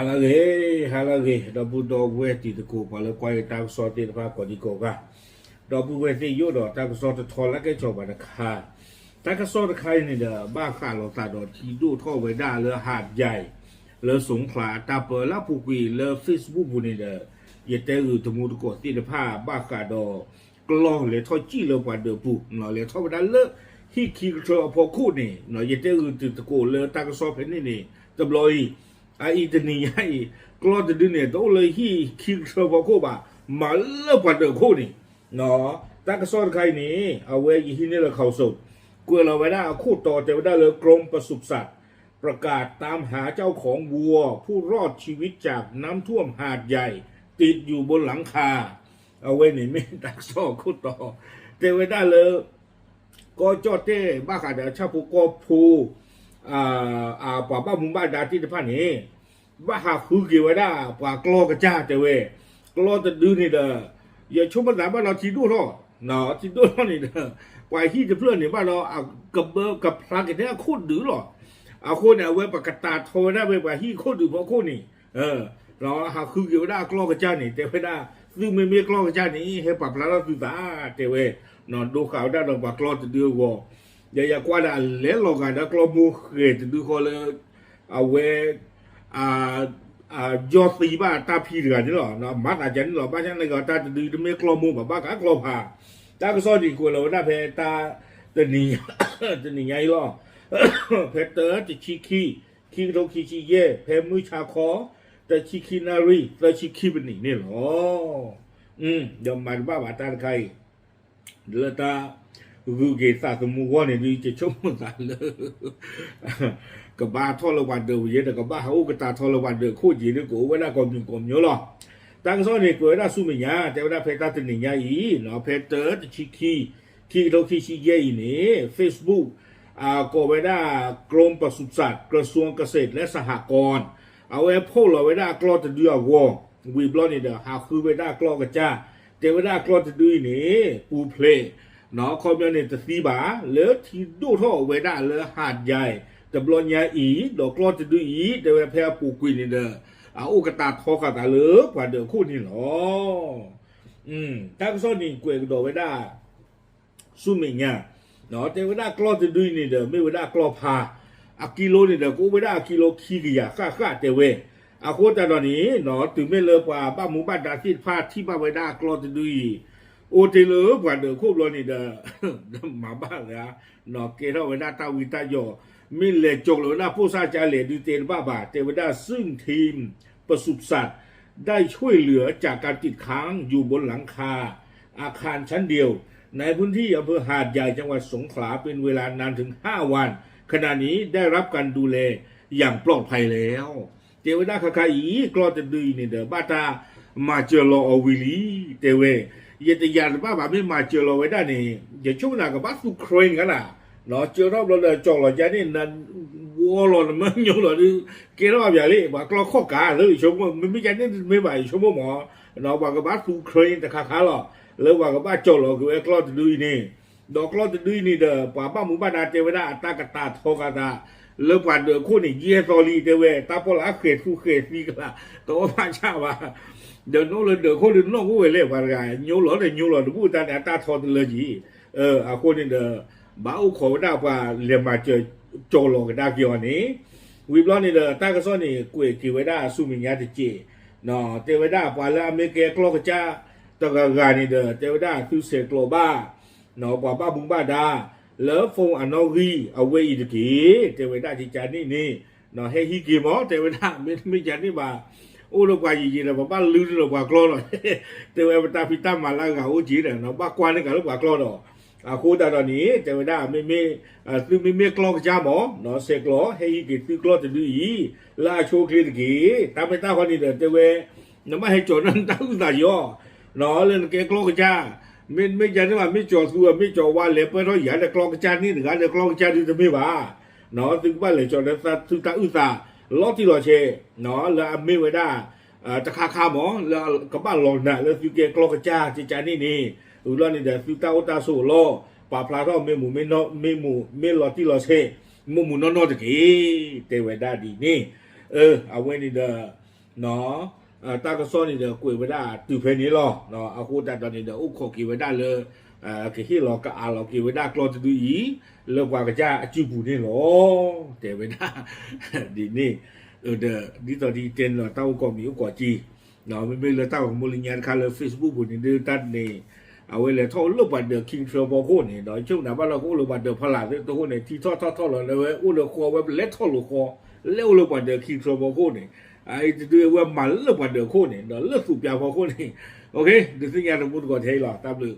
halage halage dabu do weti de ko pala kwai tam sorti pa ko di ko ga dabu weti yo do tam sort thola ke choba na kha ต่กระสอบใครนี่เด้อบ้าข้าเราตาดอทีดูท่อไว้ได้เลือหาดใหญ่เลือสงขลาตาเปิดลาภูกีเลือฟิสบุบุนี่เด้อเยเตอือตมูตกตีนผ้าบ้าข้าดอกลองเลยท่อจี้เลยกว่าเดือบุหน่อเลยท่อไว้ด้เลือฮีคีกเธอพอคู่นี่หน่อยเยเตอือตะโกเลือตากระสอบเพนนี่นี่จำลอย ไออีตนี่ไอกลอดดิเนี่ยโตเลยฮิคิกโตพอคู่บ่ามาเลกว่าเดคู่นี่เนาะแตากซอใครนี่เอาไว้อีหินี่ละเขาสุดกลัวเราไว้ได้คู่ต่อแต่ว่ได้เลยกรมประสุสัตว์ประกาศตามหาเจ้าของวัว ผู้รอดชีวิตจากน้ำท่วมหาดใหญ่ ติดอยู่บนหลังคา เอาไว้ในเม่ตักซอกคุดต่อเตไว้ได้เลยก็จอดเต้บ้าขาดชาผูกอผูอ่าอ่าป่าบ้ามุมบ้านดาที่ตะพันนี้บ้าหาคือกี่ไว้ได้ป่ากอกระจ้าเตเวกลอจะดื้อนี่เด้ออย่าชมภาษาบ้านเราทีดูหรอเนาะทีดูหรอนี่เด้อกว่าที่จะเพื่อนเนี่ยบ้านเราเอากับเบอร์กับพลังกันเนี่ยโคตรดื้อหรอเอาคนเนี่ยเว้ปากกาตาโทรได้เว้ยว่าฮีโคตรดูเพราะคนนี่เออเราหาคือเกี่ยวได้กลองกระจานี่แต่ไม่ได้ซึ่งไม่มีกล้องกระจานี่ให้ปรับแล้วเราสื่อสารแต่เวนอนดูข่าวได้เราปากลอจะดูว่าอย่าอย่ากว่าได้เล่นลงกันนะกล้องมูเดูเขาเลยเอาเว้ยอ่าอ่ายอดีบ้าตาพีเดือนนี่หรอเนาะมัดอาจารย์นี่หรอบ้านฉันเลยก็ตาจะดูไม่กลมูแบบบ้ากกล้องผ่าตาก็ซ้อนดีกว่าเราได้เพตาจะหนีจะหนีไงหรอเพเตอร์จะชิคีคีโรคิชิเย่เพมือชาคอแต่ชิคินารีแต่ชิคิเป็นนี่นี่หรออืมยวมันบ้าบาตาใครเดือตา รูเกตาสมุวเนี่ยดีจะชมมันกันเลยกับบ้าทอลวันเดียวเย็นกับบ้าเขากตาทอลวันเดียวโคตรยีนี่กูเวลาก่อนยิงก่อนเยอะหรอตั้งซ้อนนี่กูเวลาสู้ไม่ยาแต่เวลาเพจตาตินยาอีเนาะเพจเตอร์จะชิคีคีโรคิชิเย่นี่เฟซบุ๊กอ่าก็ไว้ได้กรมปศุสัตว์กระทรวงเกษตรและสหกรณ์เอาไว้พ่อเราไว้ได้กลอจะเดือวอวีบลอนี่เด้อหาคือไว้ได้กลอกระจ้าแต่ไว้ได้กลอจะดื้อนี่ปูเพลเนาะคอมเมนต์ตะซีบาเหลือที่ดูท่อไว้ได้เหลือหาดใหญ่แต่บลอนยาอีดอกกลอจะดื้ออีแต่ไว้แพ้ปูกุยนี่เด้อเอาอุกตาทอกตาเหลือกว่าเด้อคู่นี่หรออืมถ้าก็ซ้อนนี่กวยก็ดอกไว้ได้ สุมิงาเนาะแต่เวลากลอจะดุยนี่เด้อไม่เวลากลอพาอะกิโลนี่เด้อกูเวลากิโลขี้กะยาค่าค่าแต่เวอะโคตรตอนนี้เนาะถึงไม่เลอกว่า บ้านหมู่บ้านดาที่พาที่บ้านเดุยโอเทเลอกว่าเด้อคูบลอนี่เด้อมาบ้านเลยอะนาะเกเรเวลาตาวิตาโยมิเลจกเลยนะผู้ซาจาเลดูเตนบ้าบาแต่เวลาซึ่งทีมประสุสัตว์ได้ช่วยเหลือจากการติดค้างอยู่บนหลังคา อาคารชั้นเดียว ในพื้นที่อำเภอหาดใหญ่จังหวัดสงขลาเป็นเวลานานถึง 5 วัน ขณะนี้ได้รับการดูแลอย่างปลอดภัยแล้วเทวดาคาคาอีกรอจะดูนี่เด้อบ้าตามาเจอรออวิลีเตเว ยตยานบ้าบ้าไม่มาเจอเรอไว้ได้นี่อย่าช่วงหน้ากับบ้าสุเครนกันน่ะเนาเจอรอบเราเลยจอกเราจะนี่นั่นวัวเรามันอยู่เราดิเกล้าแบบนี้ว่ากลอข้อกาเลยชมว่ามันไม่ใช่นี่ไม่ไหวชมว่าหมอเนาะว่ากับบ้าสุเครนแต่คาคาหรอแล้วว่ากับบ้าโจหรอคือไอ้กลอดดุยนี่ดอกกลอดดุยนี่เด้อป่าบ้าหมู่บ้านอาเจวดาตากระตาทอกตาแล้วป่านเด้อคู่นี่เยซอลีเตเวตาปลาเขตคู่เขตนี่ก็ละตัวพาชาว่า เดี๋ยวโน้เลยเด้อคู่นึงน้องกูเวเล่ว่าไงญูหลอเด้ญูหลอดูตาเนี่ยตาทอเลยจีเอออาคู่นี่เด้อบ้าอุขอดาว่าเรียมาเจอโจหลอกดาเกี่ยวนี่วิบล้อนี่เด้อตากระซ้อนนี่กุยกิเวดาสุมิญญาติเจเนาะเทวดาป่าละอเมริกากลอกจ้า ตกกานี่เด้อเทวดาคือเสกโลบ้าเนาะบ่บ้าบุงบ้าดาเลอฟงอนอรีเอาไว้อีกทีเทวดาที่จานี่นี่เนาะเฮฮิกิมอเทวดาไม่ไม่จานี่บ่าโอ้ลูกว่ายีๆนะบ่บ้าลือลูกว่ากลอเนาะเทวดาพิตามาลากาโอจีเนาะบ้ากวานนี่ก็ลูกว่า olo kwa yiji na ba lu lo kwa klo lo te we ta fi ta ma la ga o ji na no ba kwa ni ga lo kwa klo lo a ko da da ni te we da me me tu me me klo ja mo no se klo he yi ki tu klo te du yi la cho kle ki ta me ta ho ni de te we no ma he cho nan ta u da yo no le ke klo ja မင်းမင်းကြတယ်မှာမင်းကျော်သူကမင်းကျော်ဝါလေပဲတော့ရတဲ့ကလောက်ကချာနေတကားတဲ့ကလောက်ကချာဒီသမီးပါနော်သူကလည်းကျော်တဲ့သူတာဥသာ လော့တီလော်ချေနော်လာအမေဝဒအာတခါခါမောလာကပလော်နာလာသူကေကလော့ကချာချေချာနေနေဦးလော်နေတဲ့သူတာဝတာဆိုလော်ပါပလာတော့မေမူမေနောမေမူမေလော်တီလော်ချေမမူနောနောတကေတေဝဒဒီနေအဲအဝဲနေတဲ့နော်တာကစောနေတဲ့ကိုဝဒသူဖဲနေလောနော်အခုတတ်တော်နေတဲ့ဥခောကေဝဒလော် အဲကဟီလောကအားလောကိဝဒကလောတူဤလောကကကြအကျူပူနေလောတေဝဒဒီနေ့ဒီတော့ဒီတင်လောတောက်ကောမီဥကောကြီးနော်မမေလတောက်မူလညာခါလေ Facebook ဘူးနေတတ်နေအဝဲလေထောလုတ်ပါတဲ့ King Trouble ကိုနေတော့ချုပ်နာဘာလို့ကိုလုတ်ပါတဲ့ဖလာတဲ့တော့နေတီထောထောထောလောလေဥလခေါ်ဝဲလက်ထောလို့ခေါ်လေဥလုတ်ပါတဲ့ King Trouble ကိုနေအဲဒီတွေဝဲမလုတ်ပါတဲ့ကိုနေတော့လွတ်သူပြပါကိုနေ Okay ဒီစညာတော့ဘုတ်ကိုထဲလာတပ်လို့